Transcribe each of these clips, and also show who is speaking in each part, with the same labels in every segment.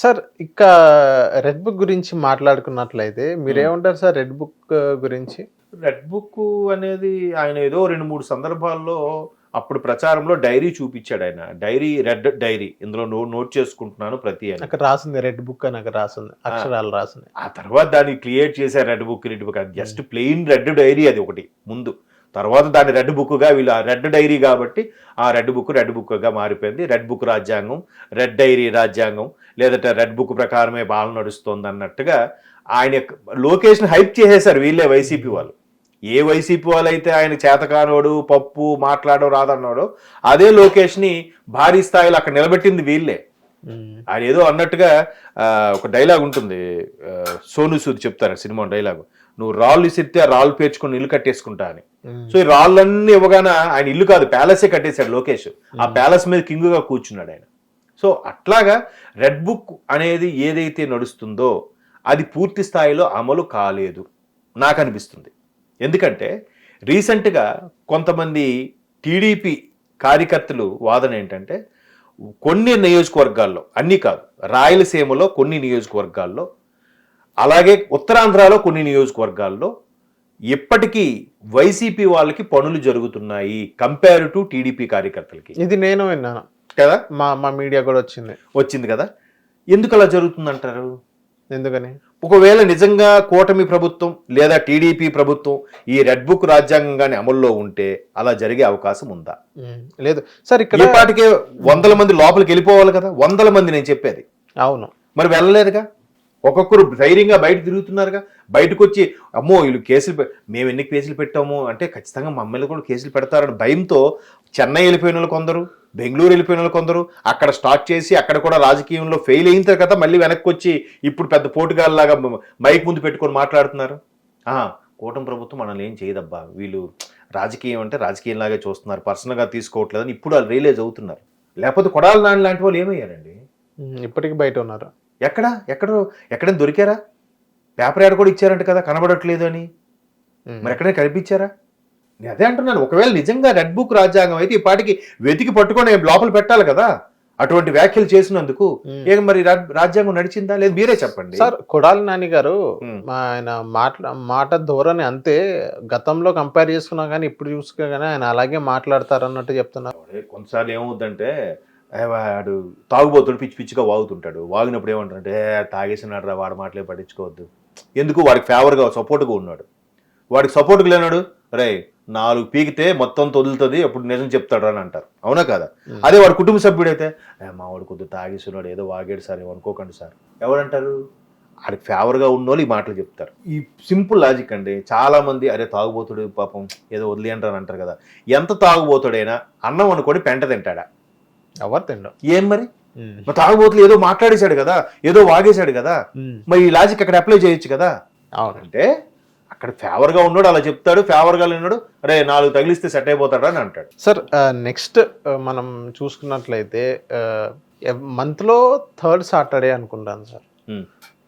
Speaker 1: Sir ఇక red book గురించి మాట్లాడుకున్నట్లయితే మీరేమంటారు సార్ రెడ్ బుక్ గురించి?
Speaker 2: రెడ్ బుక్ అనేది ఆయన ఏదో రెండు మూడు సందర్భాల్లో అప్పుడు ప్రచారంలో డైరీ చూపించాడు ఆయన. డైరీ రెడ్ డైరీ ఇందులో నో నోట్ చేసుకుంటున్నాను ప్రతి
Speaker 1: అక్కడ రాసింది రెడ్ బుక్ అని అక్కడ రాసింది అక్షరాలు రాసింది.
Speaker 2: ఆ తర్వాత దాన్ని క్రియేట్ చేశారు రెడ్ బుక్ రెడ్ బుక్ అది జస్ట్ ప్లెయిన్ రెడ్ డైరీ అది ఒకటి ముందు. తర్వాత దాన్ని రెడ్ బుక్గా వీళ్ళు ఆ రెడ్ డైరీ కాబట్టి ఆ రెడ్ బుక్ రెడ్ బుక్గా మారిపోయింది. రెడ్ బుక్ రాజ్యాంగం రెడ్ డైరీ రాజ్యాంగం లేదంటే రెడ్ బుక్ ప్రకారమే పాలన నడుస్తోంది అన్నట్టుగా ఆయన లోకేష్ని హైప్ చేసేశారు వీళ్ళే వైసీపీ వాళ్ళు. ఏ వైసీపీ వాళ్ళు అయితే ఆయన చేతకానోడు పప్పు మాట్లాడో రాదన్నాడో అదే లోకేష్ని భారీ స్థాయిలో అక్కడ నిలబెట్టింది వీళ్ళే. ఆయన ఏదో అన్నట్టుగా ఒక డైలాగ్ ఉంటుంది. సోను సూద్ చెప్తారు సినిమా డైలాగ్. నువ్వు రాళ్ళు ఇసిరితే ఆ రాళ్ళు పేర్చుకొని ఇల్లు కట్టేసుకుంటా అని. సో ఈ రాళ్ళన్నీ ఇవ్వగానే ఆయన ఇల్లు కాదు ప్యాలెసే కట్టేశాడు లోకేష్. ఆ ప్యాలెస్ మీద కింగుగా కూర్చున్నాడు ఆయన. సో అట్లాగా రెడ్ బుక్ అనేది ఏదైతే నడుస్తుందో అది పూర్తి స్థాయిలో అమలు కాలేదు. నాకు అనిపిస్తుంది. ఎందుకంటే రీసెంట్గా కొంతమంది టీడీపీ కార్యకర్తలు వాదన ఏంటంటే కొన్ని నియోజకవర్గాల్లో అన్నీ కాదు రాయలసీమలో కొన్ని నియోజకవర్గాల్లో అలాగే ఉత్తరాంధ్రలో కొన్ని నియోజకవర్గాల్లో ఇప్పటికీ వైసీపీ వాళ్ళకి పనులు జరుగుతున్నాయి కంపేర్ టు టీడీపీ కార్యకర్తలకి.
Speaker 1: ఇది నేను విన్నాను.
Speaker 2: కదా?
Speaker 1: మా మా మీడియా కూడా వచ్చింది.
Speaker 2: వచ్చింది కదా? ఎందుకు అలా జరుగుతుందంటారు?
Speaker 1: ఎందుకని?
Speaker 2: ఒకవేళ నిజంగా కూటమి ప్రభుత్వం లేదా టీడీపీ ప్రభుత్వం ఈ రెడ్ బుక్ రాజ్యాంగాన్ని అమల్లో ఉంటే అలా జరిగే అవకాశం ఉందా.
Speaker 1: లేదు. సార్ ఇక్కడ
Speaker 2: పాటికే వందల మంది లోపలికి వెళ్ళిపోవాలి కదా? వందల మంది నేను చెప్పేది.
Speaker 1: అవును.
Speaker 2: మరి వెళ్ళలేదుగా? ఒక్కొక్కరు ధైర్యంగా బయట తిరుగుతున్నారుగా. బయటకు వచ్చి అమ్మో వీళ్ళు కేసులు మేము ఎన్ని కేసులు పెట్టాము? అంటే ఖచ్చితంగా మమ్మల్ని కూడా కేసులు పెడతారని భయంతో చెన్నై వెళ్ళిపోయిన వాళ్ళు కొందరు బెంగళూరు వెళ్ళిపోయిన వాళ్ళు కొందరు అక్కడ స్టార్ట్ చేసి అక్కడ కూడా రాజకీయంలో ఫెయిల్ అయిన తర్వాత మళ్ళీ వెనక్కి వచ్చి ఇప్పుడు పెద్ద పోటుగాళ్ళలాగా మైక్ ముందు పెట్టుకొని మాట్లాడుతున్నారు. కూటమి ప్రభుత్వం మనల్ని ఏం చేయదబ్బా? వీళ్ళు రాజకీయం అంటే రాజకీయంలాగే చూస్తున్నారు. పర్సనల్గా తీసుకోవట్లేదని ఇప్పుడు వాళ్ళు రియలైజ్ అవుతున్నారు. లేకపోతే కొడాలి నాని లాంటి వాళ్ళు ఏమయ్యారండి?
Speaker 1: ఇప్పటికీ ఇప్పటికి బయట ఉన్నారు.
Speaker 2: ఎక్కడ? ఎక్కడ? ఎక్కడైనా దొరికారా? పేపర్ యాడ్ కూడా ఇచ్చారంట కదా కనబడట్లేదు అని. మరి ఎక్కడైనా కనిపించారా? నేను అదే అంటున్నాను ఒకవేళ నిజంగా రెడ్ బుక్ రాజ్యాంగం అయితే ఈ పాటికి వెతికి పట్టుకొని లోపల పెట్టాలి కదా. అటువంటి వ్యాఖ్యలు చేసినందుకు. ఏం మరి రాజ్యాంగం నడిచిందా? లేదు మీరే చెప్పండి.
Speaker 1: సార్ కొడాలి నాని గారు ఆయన మాట్లా మాట ధోరణి అంతే. గతంలో కంపేర్ చేసుకున్నా కానీ ఇప్పుడు చూసుకోగానే ఆయన అలాగే మాట్లాడతారు అన్నట్టు చెప్తున్నారు.
Speaker 2: కొన్నిసార్లు ఏమవుద్దంటే వాడు తాగుబోతుడు పిచ్చి పిచ్చిగా వాగుతుంటాడు. వాగినప్పుడు ఏమంటాడంటే "ఏ, తాగేసినాడు రా వాడు మాటలే పట్టించుకోవద్దు. ఎందుకు? వాడికి ఫేవర్గా సపోర్ట్గా ఉన్నాడు. వాడికి సపోర్ట్గా లేనాడు? రే నాలుగు పీకితే మొత్తం తొదులుతుంది అప్పుడు నిజం చెప్తాడు అని అంటారు. అవునా కదా. అదే వాడు కుటుంబ సభ్యుడైతే "ఏ, మా వాడు కొద్దిగా తాగేస్తున్నాడు ఏదో వాగాడు సార్ అనుకోకండి సార్. ఎవరంటారు? వాడికి ఫేవర్గా ఉన్నోళ్ళు ఈ మాటలు చెప్తారు. ఈ సింపుల్ లాజిక్ అండి. చాలా మంది అరే తాగుబోతుడు పాపం ఏదో వదిలేయంటారు అని అంటారు కదా. ఎంత తాగుబోతుడైనా అన్నం అనుకొని పెంట తింటాడా?
Speaker 1: ఎవరు తిండం
Speaker 2: ఏం మరి. మరి తాగుబోతులు ఏదో మాట్లాడేశాడు కదా ఏదో వాగేశాడు కదా. మరి ఈ లాజిక్ అక్కడ అప్లై చేయొచ్చు కదా?
Speaker 1: అవును
Speaker 2: అంటే అక్కడ ఫేవర్గా ఉన్నాడు అలా చెప్తాడు ఫేవర్గా ఉన్నాడు అరే నాలుగు తగిలిస్తే సెట్ అయిపోతాడు అని అంటాడు.
Speaker 1: సార్ నెక్స్ట్ మనం చూసుకున్నట్లయితే మంత్లో థర్డ్ సాటర్డే అనుకుంటాను sir.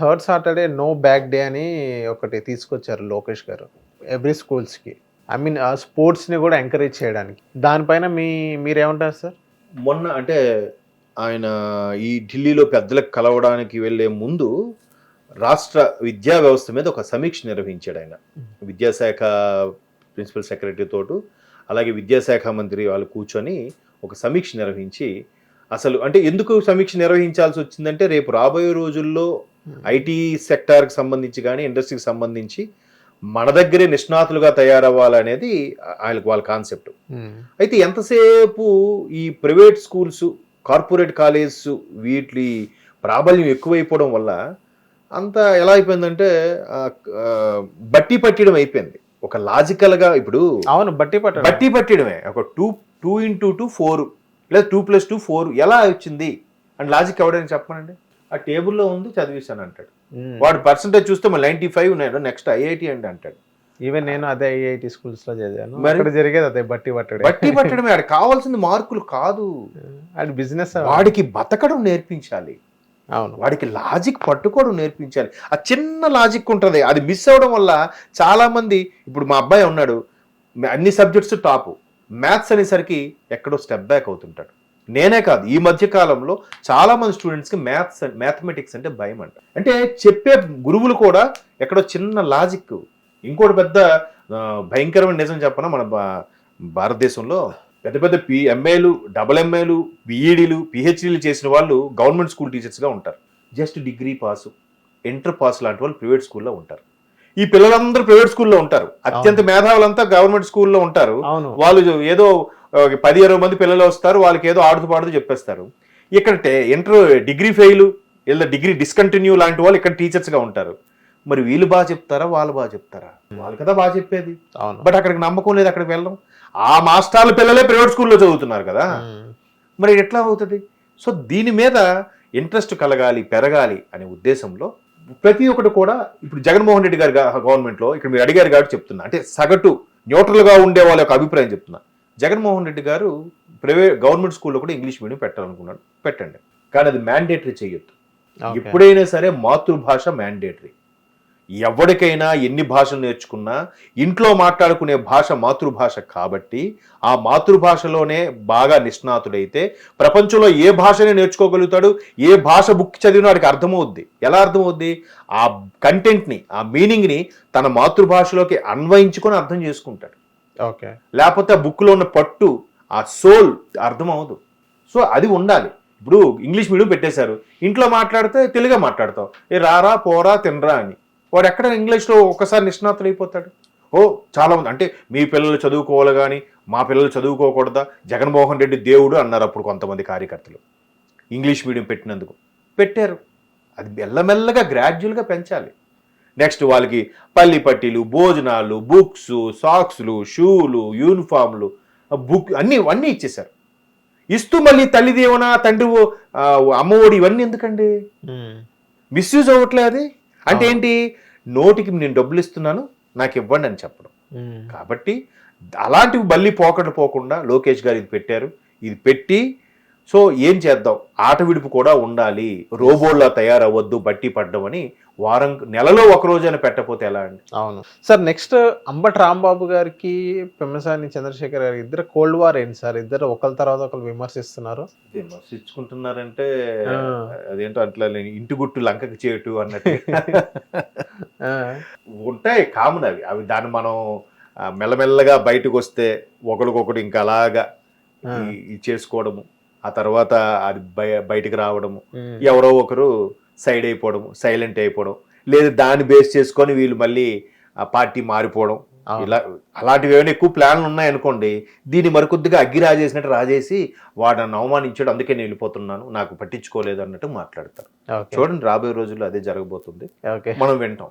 Speaker 1: Third Saturday no bag day అని ఒకటి తీసుకొచ్చారు లోకేష్ గారు ఎవ్రీ స్కూల్స్కి. ఐ మీన్ స్పోర్ట్స్ని కూడా ఎంకరేజ్ చేయడానికి. దానిపైన మీ మీరేమంటారు సార్?
Speaker 2: మొన్న అంటే ఆయన ఈ ఢిల్లీలో పెద్దలకు కలవడానికి వెళ్ళే ముందు రాష్ట్ర విద్యా వ్యవస్థ మీద ఒక సమీక్ష నిర్వహించాడు ఆయన. విద్యాశాఖ ప్రిన్సిపల్ సెక్రటరీ అలాగే విద్యాశాఖ మంత్రి వాళ్ళు కూర్చొని ఒక సమీక్ష నిర్వహించి అసలు అంటే ఎందుకు సమీక్ష నిర్వహించాల్సి వచ్చిందంటే రేపు రాబోయే రోజుల్లో ఐటీ సెక్టార్కి సంబంధించి కానీ ఇండస్ట్రీకి సంబంధించి మన దగ్గరే నిష్ణాతులుగా తయారవ్వాలనేది ఆయనకు వాళ్ళ కాన్సెప్ట్. అయితే ఎంతసేపు ఈ ప్రైవేట్ స్కూల్స్ కార్పొరేట్ కాలేజెస్ వీటి ప్రాబల్యం ఎక్కువైపోవడం వల్ల అంత ఎలా అయిపోయిందంటే బట్టి పట్టడం అయిపోయింది. ఒక లాజికల్గా ఇప్పుడు
Speaker 1: అవును బట్టి పట్టాడు.
Speaker 2: బట్టి పట్టడమే. ఒక two two into two four లేదా టూ ప్లస్ టూ ఫోర్ ఎలా వచ్చింది? అండ్ లాజిక్ ఎవడని చెప్పనండి ఆ టేబుల్లో ఉంది చదివిస్తాను అంటాడు వాడు పర్సంటేజ్ చూస్తే మళ్ళీ నైంటీ ఫైవ్ ఉన్నాడు నెక్స్ట్ ఐఐటి అండి అంటాడు.
Speaker 1: ఈవెన్ నేను అదే ఐఐటి స్కూల్స్లో చదివాను.
Speaker 2: మరి?
Speaker 1: జరిగేది అదే బట్టి పట్టడే
Speaker 2: బట్టి పట్టడమే ఆడ కావాల్సింది మార్కులు కాదు.
Speaker 1: అది బిజినెస్
Speaker 2: వాడికి బతకడం నేర్పించాలి.
Speaker 1: అవును.
Speaker 2: వాడికి లాజిక్ పట్టుకోవడం నేర్పించాలి. ఆ చిన్న లాజిక్ ఉంటుంది అది మిస్ అవ్వడం వల్ల చాలా మంది ఇప్పుడు మా అబ్బాయి ఉన్నాడు అన్ని సబ్జెక్ట్స్ టాప్ మ్యాథ్స్ అనేసరికి ఎక్కడో స్టెప్ బ్యాక్ అవుతుంటాడు. నేనే కాదు ఈ మధ్య కాలంలో చాలా మంది స్టూడెంట్స్కి మ్యాథ్స్ మ్యాథమెటిక్స్ అంటే భయం అంట. అంటే చెప్పే గురువులు కూడా ఎక్కడో చిన్న లాజిక్ ఇంకోటి పెద్ద భయంకరమైన నిజం చెప్పనా? మన భారతదేశంలో పెద్ద పెద్ద పి ఎంఏలు డబుల్ ఎంఏలు బిఈడీలు పిహెచ్డీలు చేసిన వాళ్ళు గవర్నమెంట్ స్కూల్ టీచర్స్గా ఉంటారు. Just degree pass inter pass లాంటి వాళ్ళు ప్రైవేట్ స్కూల్లో ఉంటారు. ఈ పిల్లలందరూ ప్రైవేట్ స్కూల్లో ఉంటారు. అత్యంత మేధావులంతా గవర్నమెంట్ స్కూల్లో ఉంటారు.
Speaker 1: అవును.
Speaker 2: వాళ్ళు ఏదో పది ఇరవై మంది పిల్లలు వస్తారు వాళ్ళకి ఏదో ఆడుతూ పాడుతూ చెప్పేస్తారు. ఇక్కడ ఇంటర్ డిగ్రీ ఫెయిల్ లేదా డిగ్రీ డిస్కంటిన్యూ లాంటి వాళ్ళు ఇక్కడ టీచర్స్గా ఉంటారు. మరి వీళ్ళు బాగా చెప్తారా వాళ్ళు బాగా చెప్తారా? వాళ్ళు కదా బాగా చెప్పేది.
Speaker 1: అవును.
Speaker 2: బట్ అక్కడికి నమ్మకం లేదు అక్కడికి వెళ్ళడం. ఆ మాస్టర్ల పిల్లలే ప్రైవేట్ స్కూల్లో చదువుతున్నారు కదా. మరి ఎట్లా అవుతుంది? సో దీని మీద ఇంట్రెస్ట్ కలగాలి పెరగాలి అనే ఉద్దేశంలో ప్రతి ఒక్కటి కూడా ఇప్పుడు జగన్మోహన్ రెడ్డి గారి గవర్నమెంట్లో ఇక్కడ మీరు అడిగారు కాబట్టి చెప్తున్నా. అంటే సగటు న్యూట్రల్గా ఉండే వాళ్ళ యొక్క అభిప్రాయం చెప్తున్నా. జగన్మోహన్ రెడ్డి గారు ప్రైవేట్ గవర్నమెంట్ స్కూల్లో కూడా ఇంగ్లీష్ మీడియం పెట్టాలనుకున్నాడు. పెట్టండి. కానీ అది మ్యాండేటరీ చేయొద్దు. ఎప్పుడైనా సరే మాతృభాష మ్యాండేటరీ ఎవరికైనా ఎన్ని భాషలు నేర్చుకున్నా ఇంట్లో మాట్లాడుకునే భాష మాతృభాష కాబట్టి ఆ మాతృభాషలోనే బాగా నిష్ణాతుడైతే ప్రపంచంలో ఏ భాషని నేర్చుకోగలుగుతాడు? ఏ భాష బుక్ చదివినా వాడికి అర్థమవుద్ది. ఎలా అర్థమవుద్ది? ఆ కంటెంట్ని ఆ మీనింగ్ని తన మాతృభాషలోకి అన్వయించుకొని అర్థం చేసుకుంటాడు. లేకపోతే ఆ బుక్లో ఉన్న పట్టు ఆ సోల్ అర్థం అవ్వదు సో అది ఉండాలి. ఇప్పుడు ఇంగ్లీష్ మీడియం పెట్టేశారు. ఇంట్లో మాట్లాడితే తెలుగే మాట్లాడతావు. ఏ రారా పోరా తినరా అని. వాడు ఎక్కడ ఇంగ్లీష్లో ఒక్కసారి నిష్ణాతులు అయిపోతాడు? ఓ చాలా మంది. అంటే మీ పిల్లలు చదువుకోవాలి కానీ మా పిల్లలు చదువుకోకూడదా? జగన్మోహన్ రెడ్డి దేవుడు అన్నారు అప్పుడు కొంతమంది కార్యకర్తలు. ఇంగ్లీష్ మీడియం పెట్టినందుకు. పెట్టారు. అది మెల్లమెల్లగా గ్రాడ్యువల్గా పెంచాలి. నెక్స్ట్ వాళ్ళకి పల్లి పట్టీలు భోజనాలు బుక్స్ సాక్స్లు షూలు యూనిఫామ్లు బుక్ అన్నీ అన్నీ ఇచ్చేశారు ఇస్తూ మళ్ళీ తల్లి దీవెన తండ్రి అమ్మఒడి ఇవన్నీ ఎందుకండి. మిస్యూజ్ అవ్వట్లే అది అంటే. ఏంటి నోటికి నేను డబ్బులు ఇస్తున్నాను నాకు ఇవ్వండి అని చెప్పడం
Speaker 1: ఉమ్.
Speaker 2: కాబట్టి అలాంటివి బల్లి పోకట్లు పోకుండా లోకేష్ గారు ఇది పెట్టారు ఇది పెట్టి సో ఏం చేద్దాం? ఆట విడుపు కూడా ఉండాలి. రోబోల్లా తయారవ్వద్దు బట్టి పడ్డం అని వారం నెలలో ఒక రోజైనా పెట్టకపోతే ఎలా అండి?
Speaker 1: అవును. సార్ నెక్స్ట్ అంబటి రాంబాబు గారికి పెమ్మసాని చంద్రశేఖర్ గారికి ఇద్దరు కోల్డ్ వార్ ఏంటి సార్? ఇద్దరు ఒకరి తర్వాత ఒకరు విమర్శిస్తున్నారు.
Speaker 2: విమర్శించుకుంటున్నారంటే. అదేంటో అట్లా నేను ఇంటి గుట్టు లంకకి చేయటు అన్నట్టు. ఉంటాయి కామన్ అవి. అవి దాన్ని మనం మెల్లమెల్లగా బయటకు వస్తే ఒకరికొకటి ఇంకా అలాగా ఈ చేసుకోవడము. ఆ తర్వాత అది బయ బయటకు రావడము. ఎవరో ఒకరు సైడ్ అయిపోవడము సైలెంట్ అయిపోవడం. లేదు దాన్ని బేస్ చేసుకొని వీళ్ళు మళ్ళీ ఆ పార్టీ మారిపోవడం. ఇలా అలాంటివి ఏమైనా ఎక్కువ ప్లాన్లు ఉన్నాయనుకోండి దీన్ని మరికొద్దిగా అగ్గి రాజేసినట్టు రాజేసి వాడు నన్ను అవమానించాడు అందుకే నేను వెళ్ళిపోతున్నాను నాకు పట్టించుకోలేదు అన్నట్టు మాట్లాడతారు. చూడండి రాబోయే రోజుల్లో అదే జరగబోతుంది.
Speaker 1: ఓకే.
Speaker 2: మనం వింటాం.